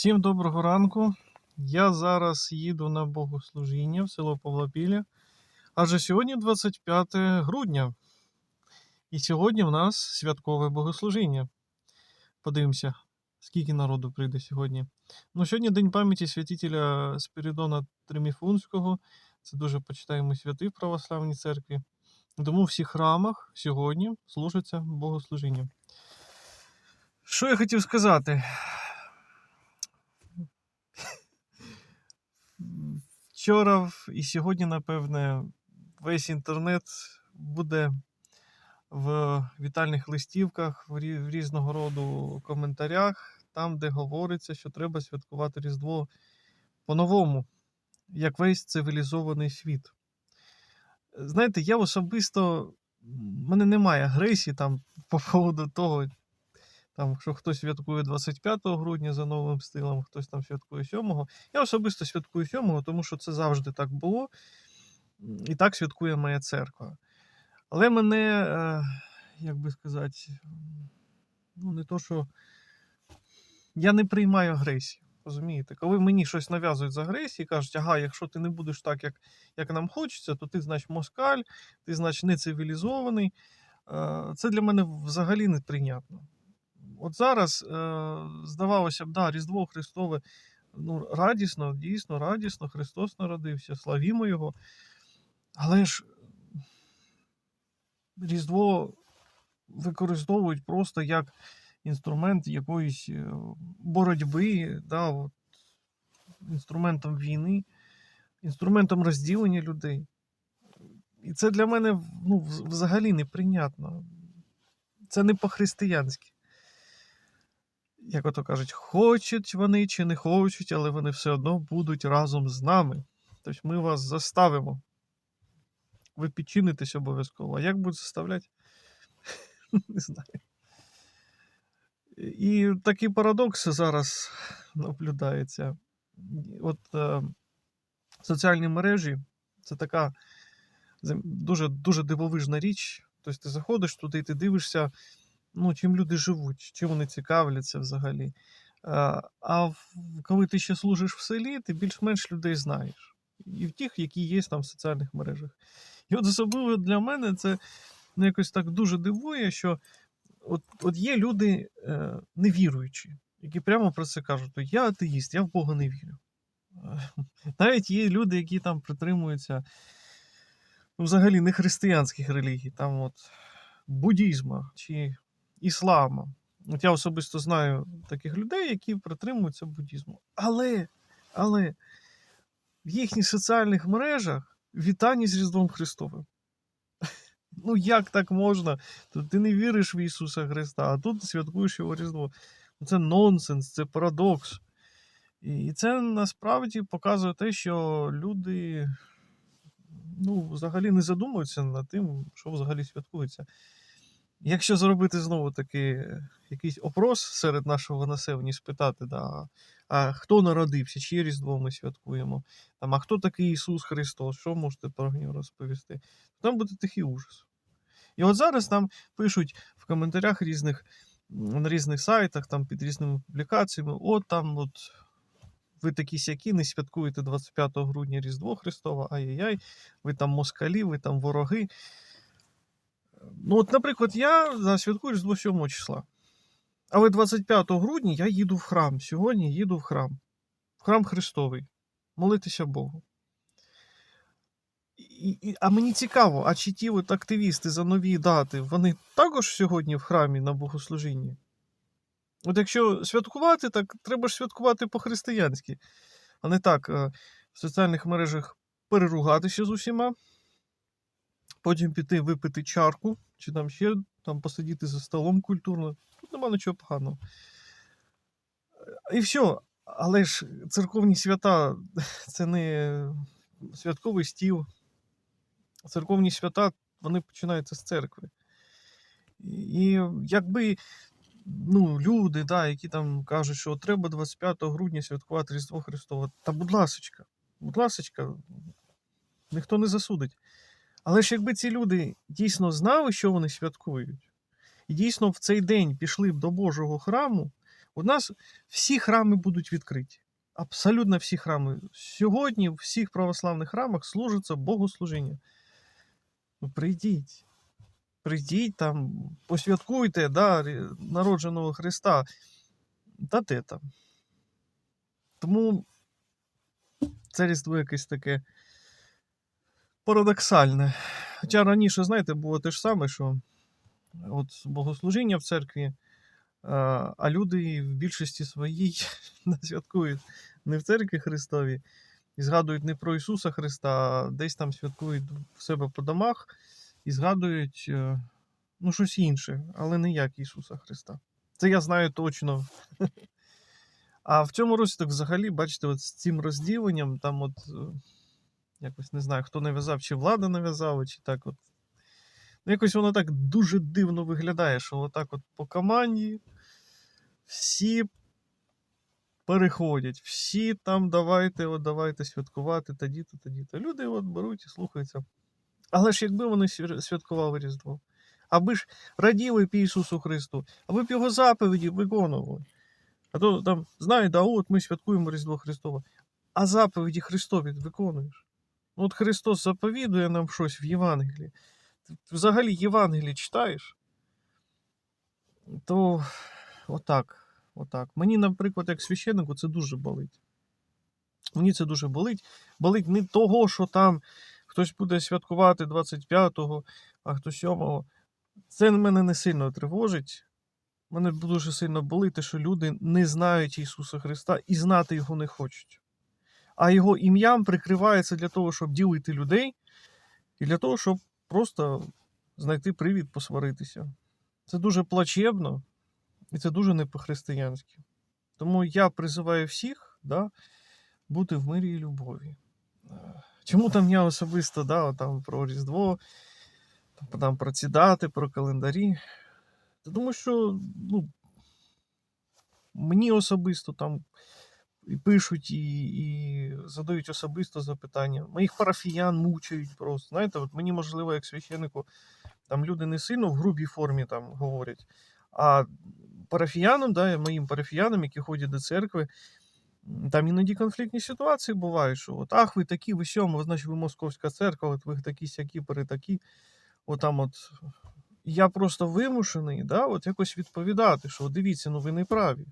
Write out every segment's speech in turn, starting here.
Всім доброго ранку. Я зараз їду на богослужіння в село Павлопілля. Адже сьогодні 25 грудня. І сьогодні в нас святкове богослужіння. Подивимося, скільки народу прийде сьогодні. Ну, сьогодні День пам'яті святителя Спірідона Триміфунського. Це дуже почитаємий святий в православній церкві. Тому в всіх храмах сьогодні служиться богослужіння. Що я хотів сказати? Вчора і сьогодні, напевне, весь інтернет буде в вітальних листівках, в різного роду коментарях, там, де говориться, що треба святкувати Різдво по-новому, як весь цивілізований світ. Знаєте, я особисто, в мене немає агресії там по поводу того, там, що хтось святкує 25 грудня за новим стилем, хтось там святкує 7. Я особисто святкую 7, тому що це завжди так було. І так святкує моя церква. Але мене, е, як би сказати, ну не то, що я не приймаю агресію. Розумієте, коли мені щось нав'язують з агресії, кажуть, ага, якщо ти не будеш так, як, як нам хочеться, то ти, значить, москаль, ти, значить, не цивілізований. Е, Це для мене взагалі неприйнятно. От зараз, е, здавалося б, да, Різдво Христове ну, радісно, дійсно радісно, Христос народився, славімо Його. Але ж Різдво використовують просто як інструмент якоїсь е, боротьби, да, от, інструментом війни, інструментом розділення людей. І це для мене ну, взагалі неприйнятно. Це не по-християнськи. Як ото кажуть, хочуть вони чи не хочуть, але вони все одно будуть разом з нами. Тобто ми вас заставимо. Ви підчинитесь обов'язково. А як будуть заставляти? Не знаю. І такий парадокс зараз наблюдається. От е, соціальні мережі це така дуже, дуже дивовижна річ. Тобто ти заходиш туди і ти дивишся, ну, чим люди живуть, чим вони цікавляться взагалі. Е, А коли ти ще служиш в селі, ти більш-менш людей знаєш. І в тих, які є там в соціальних мережах. І от особливо для мене це ну, якось так дуже дивує, що от, от є люди е, невіруючі, які прямо про це кажуть: я атеїст, я в Бога не вірю. Е, Навіть є люди, які там притримуються ну, взагалі не християнських релігій, там от буддізма чи іслама. От я особисто знаю таких людей, які притримуються буддізму. Але, але в їхніх соціальних мережах вітання з Різдвом Христовим. Ну, як так можна? Ти не віриш в Ісуса Христа, а тут святкуєш його Різдво. Ну, Це нонсенс, це парадокс. І це насправді показує те, що люди ну, взагалі не задумуються над тим, що взагалі святкується. Якщо зробити знову таки якийсь опрос серед нашого населення спитати, да, а хто народився, чиє Різдво ми святкуємо, там, а хто такий Ісус Христос, що можете про нього розповісти? Там буде тихий ужас. І от зараз там пишуть в коментарях різних, на різних сайтах, там під різними публікаціями, от там от ви такі сякі, не святкуєте 25 грудня Різдво Христове, ай-яй-яй, ви там москалі, ви там вороги. Ну, от, наприклад, я да, святкую Різдво 7 числа. Але 25 грудня я їду в храм. Сьогодні їду в храм. В храм Христовий. Молитися Богу. І, і, а мені цікаво, а чи ті от активісти за нові дати, вони також сьогодні в храмі на богослужінні? От якщо святкувати, так треба ж святкувати по-християнськи, а не так е, в соціальних мережах переругатися з усіма, потім піти випити чарку, чи там ще там посидіти за столом культурно. Тут нема нічого поганого. І все. Але ж церковні свята це не святковий стіл. Церковні свята вони починаються з церкви. І якби ну, люди, да, які там кажуть, що треба 25 грудня святкувати Різдво Христове, та будь ласочка, будь ласочка, ніхто не засудить. Але ж якби ці люди дійсно знали, що вони святкують, і дійсно в цей день пішли б до Божого храму, У нас всі храми будуть відкриті. Абсолютно всі храми. Сьогодні в всіх православних храмах служиться богослужіння. Ну, прийдіть. Прийдіть там, посвяткуйте да, народженого Христа. Та де там. Тому це різдво якесь таке парадоксальне. Хоча раніше, знаєте, було те ж саме, що от богослужіння в церкві, а люди в більшості своїй не святкують не в церкві Христові і згадують не про Ісуса Христа, а десь там святкують в себе по домах і згадують е, ну, щось інше, але не як Ісуса Христа. Це я знаю точно. А в цьому році так взагалі, бачите, от з цим розділенням, там от е, якось не знаю, хто нав'язав, чи влада нав'язала, чи так от. Ну, якось воно так дуже дивно виглядає, що отак от по команді всі переходять, всі там давайте, от давайте святкувати тоді-то, тоді-то. Люди от беруть і слухаються. Але ж якби вони святкували Різдво, аби ж раділи б Ісусу Христу, аби б його заповіді виконували. А то там, знаєте, а от ми святкуємо Різдво Христове, а заповіді Христові виконуєш. Ну, От Христос заповідує нам щось в Євангелії. Ти взагалі Євангеліє читаєш, то отак, отак. Мені, наприклад, як священнику, це дуже болить. Мені це дуже болить. Болить не того, що там хтось буде святкувати 25-го, а хтось 7-го. Це мене не сильно тривожить. Мене дуже сильно болить, те, що люди не знають Ісуса Христа і знати його не хочуть. А його ім'ям прикривається для того, щоб ділити людей, і для того, щоб просто знайти привід посваритися. Це дуже плачебно і це дуже не по-християнськи. Тому я призиваю всіх да, бути в мирі і любові. Е, Чому там я особисто да, там, про Різдво, там, про ці дати, про календарі? Тому що ну, мені особисто там і пишуть, і, і задають особисто запитання. Моїх парафіян мучають просто. Знаєте, от мені, можливо, як священнику, там люди не сильно в грубій формі там говорять, а парафіянам, да, моїм парафіянам, які ходять до церкви, там іноді конфліктні ситуації бувають, що от, ах, ви такі, ви сьому, значить, ви московська церква, от ви такі сякі, перетакі. Отам от. Я просто вимушений да, от якось відповідати, що дивіться, ну ви не праві.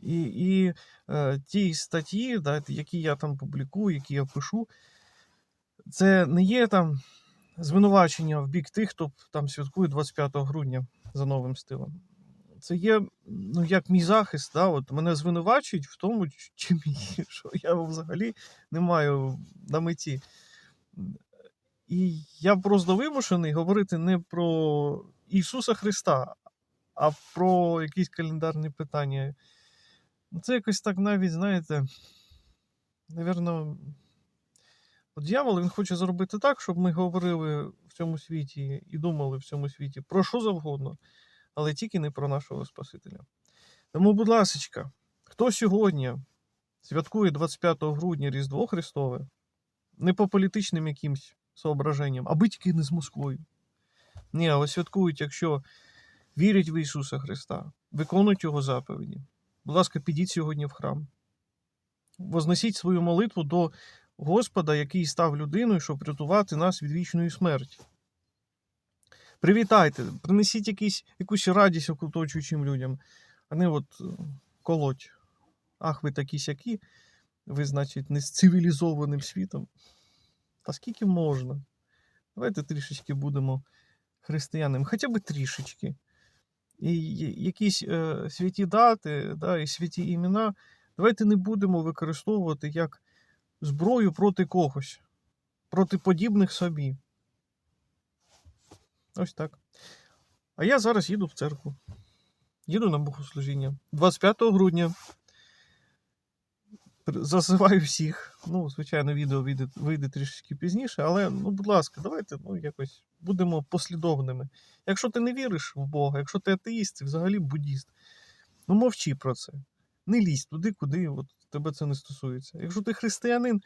І, і е, ті статті, да, які я там публікую, які я пишу, це не є там звинувачення в бік тих, хто там святкує 25 грудня за новим стилем. Це є ну, як мій захист, да, от мене звинувачують в тому, чим що я взагалі не маю на меті. І я просто вимушений говорити не про Ісуса Христа, а про якісь календарні питання. Ну, Це якось так навіть, знаєте, навірно, дьявол він хоче зробити так, щоб ми говорили в цьому світі і думали в цьому світі про що завгодно, але тільки не про нашого Спасителя. Тому, будь ласка, хто сьогодні святкує 25 грудня Різдво Христове, не по політичним якимсь соображенням, аби тільки не з Москвою. Ні, але святкують, якщо вірять в Ісуса Христа, виконують Його заповіді. Будь ласка, підіть сьогодні в храм. Вознесіть свою молитву до Господа, який став людиною, щоб рятувати нас від вічної смерті. Привітайте, принесіть якісь, якусь радість оточуючим людям, а не от е, колоть. Ах, ви такі сякі, ви, значить, не з цивілізованим світом. Та скільки можна? Давайте трішечки будемо християнами, хоча б трішечки. І якісь е, святі дати да, і святі імена, давайте не будемо використовувати як зброю проти когось, проти подібних собі. Ось так. А я зараз їду в церкву. Їду на богослужіння. 25 грудня. Зазиваю всіх. Ну, звичайно, відео вийде, вийде трішки пізніше, але, ну, будь ласка, давайте ну, якось будемо послідовними. Якщо ти не віриш в Бога, якщо ти атеїст, взагалі буддіст, ну мовчи про це. Не лізь туди, куди от, тебе це не стосується. Якщо ти християнин,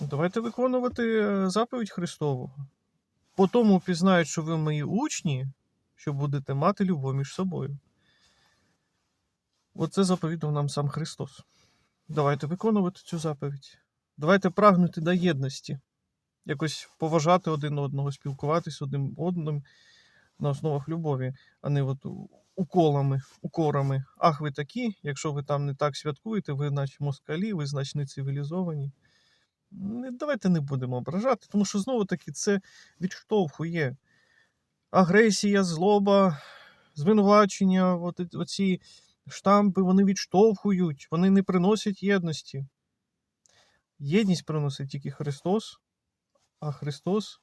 давайте виконувати е, заповідь Христову. По тому пізнають, що ви мої учні, що будете мати любов між собою. Оце заповідав нам сам Христос. Давайте виконувати цю заповідь. Давайте прагнути до єдності, якось поважати один одного, спілкуватись одним одним на основах любові, а не от уколами, укорами. Ах, ви такі, якщо ви там не так святкуєте, ви наче москалі, ви значить не цивілізовані. Давайте не будемо ображати, тому що знову таки це відштовхує агресія, злоба, звинувачення, от, оці штампи вони відштовхують, вони не приносять єдності. Єдність приносить тільки Христос, а Христос,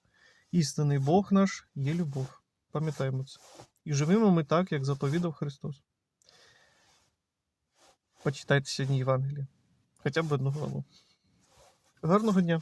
істинний Бог наш, є любов. Пам'ятаємо це. І живемо ми так, як заповідав Христос. Почитайте сьогодні Євангеліє. Хоча б одну главу. Гарного дня!